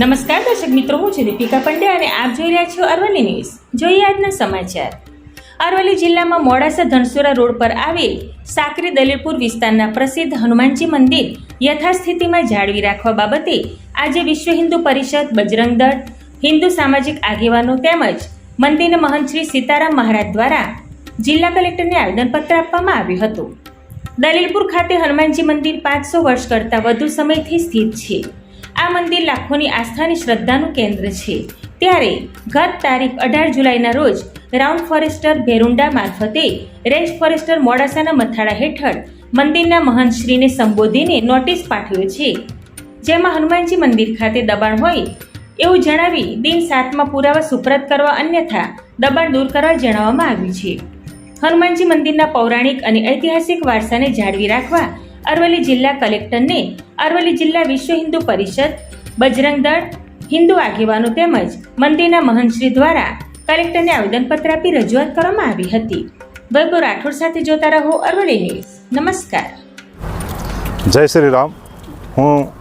નમસ્કાર, દર્શક મિત્રો, હું છું દીપિકા પંડ્યા અને આપ જોઈ રહ્યા છો અરવલ્લી ન્યૂઝ. જોઈએ આજના સમાચાર. અરવલ્લી જિલ્લામાં મોડાસા ધનસુરા રોડ પર આવેલ સાકરી દલીલપુર વિસ્તારના પ્રસિદ્ધ હનુમાનજી મંદિર યથાસ્થિતિમાં જાળવી રાખવા બાબતે આજે વિશ્વ હિન્દુ પરિષદ, બજરંગ દળ, હિન્દુ સામાજિક આગેવાનો તેમજ મંદિરના મહંત શ્રી સીતારામ મહારાજ દ્વારા જિલ્લા કલેક્ટરને આવેદનપત્ર આપવામાં આવ્યું હતું. દલીલપુર ખાતે હનુમાનજી મંદિર પાંચસો વર્ષ કરતાં વધુ સમયથી સ્થિત છે. આ મંદિર લાખોની આસ્થાની શ્રદ્ધાનું કેન્દ્ર છે. ત્યારે ગત તારીખ અઢાર જુલાઈના રોજ રાઉન્ડ ફોરેસ્ટર ભેરુંડા મારફતે રેન્જ ફોરેસ્ટર મોડાસાના મથાળા હેઠળ મંદિરના મહંતશ્રીને સંબોધીને નોટિસ પાઠવ્યો છે. જેમાં હનુમાનજી મંદિર ખાતે દબાણ હોય એવું જણાવી દિન સાતમાં પુરાવા સુપ્રત કરવા અન્યથા દબાણ દૂર કરવા જણાવવામાં આવ્યું છે. હનુમાનજી મંદિરના પૌરાણિક અને ઐતિહાસિક વારસાને જાળવી રાખવા અરવલ્લી જિલ્લા કલેક્ટરને અરવલ્લી જિલ્લા વિશ્વ હિન્દુ પરિષદ, બજરંગ દળ, હિન્દુ આગેવાનો તેમજ મંદિરના મહંતશ્રી દ્વારા કલેક્ટરને આવેદનપત્ર આપી રજૂઆત કરવામાં આવી હતી. વૈભવ રાઠોડ સાથે જોતા રહો અરવલ્લી ન્યૂઝ. નમસ્કાર. જય શ્રી રામ. હું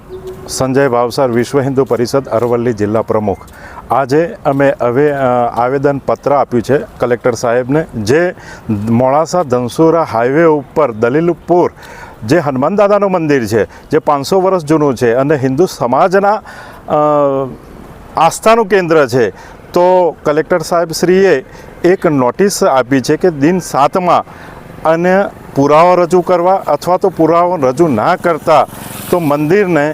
સંજય ભાવસાર, વિશ્વ હિન્દુ પરિષદ, અરવલ્લી જિલ્લા પ્રમુખ. આજે અમે હવે આવેદન પત્ર આપ્યું છે કલેક્ટર સાહેબને, જે મોડાસા ધનસુરા હાઈવે ઉપર દલીલપુર, જે હનુમાન દાદાનું મંદિર છે, જે પાંચસો વર્ષ જૂનું છે અને હિન્દુ સમાજના આસ્થાનું કેન્દ્ર છે, તો કલેક્ટર સાહેબ શ્રીએ એક નોટિસ આપી છે કે દિન સાતમાં અને પુરાવા રજૂ કરવા અથવા તો પુરાવા રજૂ ના કરતા, તો મંદિરને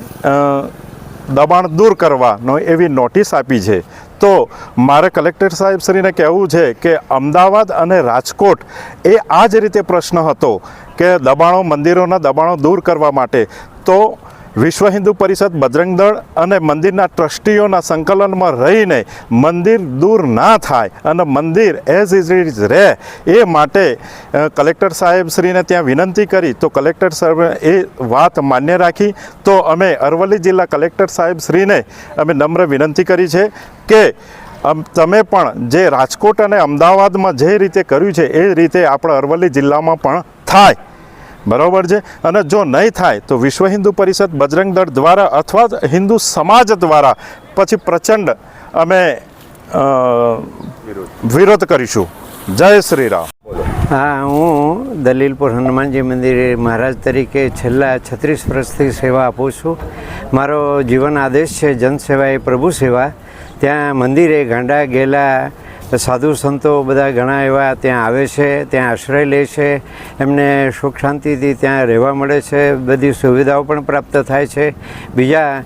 દબાણ દૂર કરવાનો એવી નોટિસ આપી છે. તો મારે કલેક્ટર સાહેબ શ્રીને કહેવું છે કે અમદાવાદ અને રાજકોટ એ આ જ રીતે પ્રશ્ન હતો કે દબાણો, મંદિરોના દબાણો દૂર કરવા માટે. તો વિશ્વ હિન્દુ પરિષદ બજરંગ દળ અને મંદિરના ટ્રસ્ટીઓના સંકલનમાં રહીને મંદિર દૂર ના થાય અને મંદિર એઝ ઇઝ ઇઝ રહે, એ માટે કલેક્ટર સાહેબ શ્રીને ત્યાં વિનંતી કરી. તો કલેક્ટર સાહેબ એ વાત માન્ય રાખી. તો અમે અરવલ્લી જિલ્લા કલેક્ટર સાહેબ શ્રીને અમે નમ્ર વિનંતી કરી છે કે તમે પણ જે રાજકોટ અને અમદાવાદમાં જે રીતે કર્યું છે, એ રીતે આપણા અરવલ્લી જિલ્લામાં પણ થાય. બરાબર છે? અને જો નહીં થાય તો વિશ્વ હિન્દુ પરિષદ બજરંગ દળ દ્વારા અથવા હિન્દુ સમાજ દ્વારા પછી પ્રચંડ અમે વિરોધ કરીશું. જય શ્રી રામ હા, હું દલીલપુર હનુમાનજી મંદિરે મહારાજ તરીકે છેલ્લા છત્રીસ વર્ષથી સેવા આપું છું. મારો જીવન આદેશ છે જનસેવા એ પ્રભુ સેવા. ત્યાં મંદિરે ગાંડા ગેલા સાધુ સંતો બધા ઘણા એવા ત્યાં આવે છે, ત્યાં આશ્રય લે છે, એમને સુખ શાંતિથી ત્યાં રહેવા મળે છે, બધી સુવિધાઓ પણ પ્રાપ્ત થાય છે. બીજા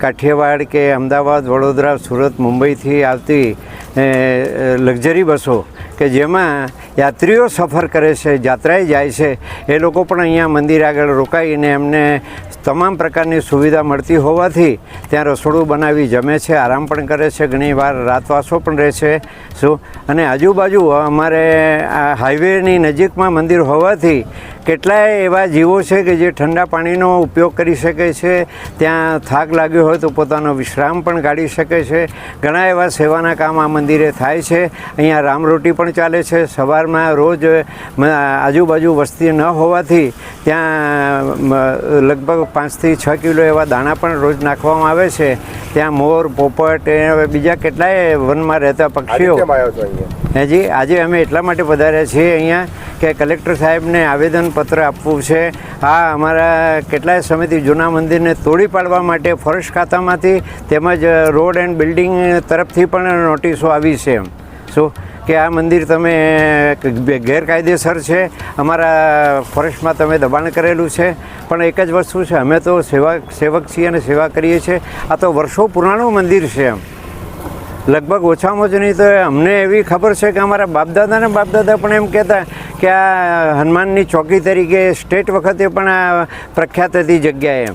કાઠિયાવાડ કે અમદાવાદ, વડોદરા, સુરત, મુંબઈથી આવતી લક્ઝરી બસો કે જેમાં યાત્રીઓ સફર કરે છે જાત્રાએ જાય છે. એ લોકો પણ અહીંયા મંદિર આગળ રોકાઈને એમને તમામ પ્રકારની સુવિધા મળતી હોવાથી ત્યાં રસોડું બનાવી જમે છે, આરામ પણ કરે છે ઘણીવાર રાતવાસો પણ રહે છે. શું? અને આજુબાજુ અમારે આ હાઈવેની નજીકમાં મંદિર હોવાથી કેટલાય એવા જીવો છે કે જે ઠંડા પાણીનો ઉપયોગ કરી શકે છે, ત્યાં થાક લાગ્યો હોય તો પોતાનો વિશ્રામ પણ કાઢી શકે છે. ઘણા એવા સેવાના કામ આ મંદિરે થાય છે. અહીંયા રામરોટી પણ ચાલે છે. સવારમાં રોજ આજુબાજુ વસ્તી ન હોવાથી ત્યાં લગભગ પાંચથી છ કિલો એવા દાણા પણ રોજ નાખવામાં આવે છે. ત્યાં મોર પોપટ એ બીજા કેટલાય વનમાં રહેતા પક્ષીઓ જી આજે અમે એટલા માટે પધાર્યા છીએ અહીંયા કે કલેક્ટર સાહેબને આવેદનપત્ર આપવું છે. આ અમારા કેટલાય સમયથી જૂના મંદિરને તોડી પાડવા માટે ફોરેસ્ટ ખાતામાંથી તેમજ રોડ એન્ડ બિલ્ડિંગ તરફથી પણ નોટિસો આવી છે એમ. શું? કે આ મંદિર તમે ગેરકાયદેસર છે, અમારા ફોરેસ્ટમાં તમે દબાણ કરેલું છે, પણ એક જ વસ્તુ છે, અમે તો સેવા, સેવક છીએ અને સેવા કરીએ છીએ. આ તો વર્ષો પુરાણું મંદિર છે એમ. લગભગ ઓછામાં ઓછું નહીં તો અમને એવી ખબર છે કે અમારા બાપદાદા ને બાપદાદા પણ એમ કહેતા કે આ હનુમાનની ચોકી તરીકે સ્ટેટ વખતે પણ આ પ્રખ્યાત હતી જગ્યાએ એમ.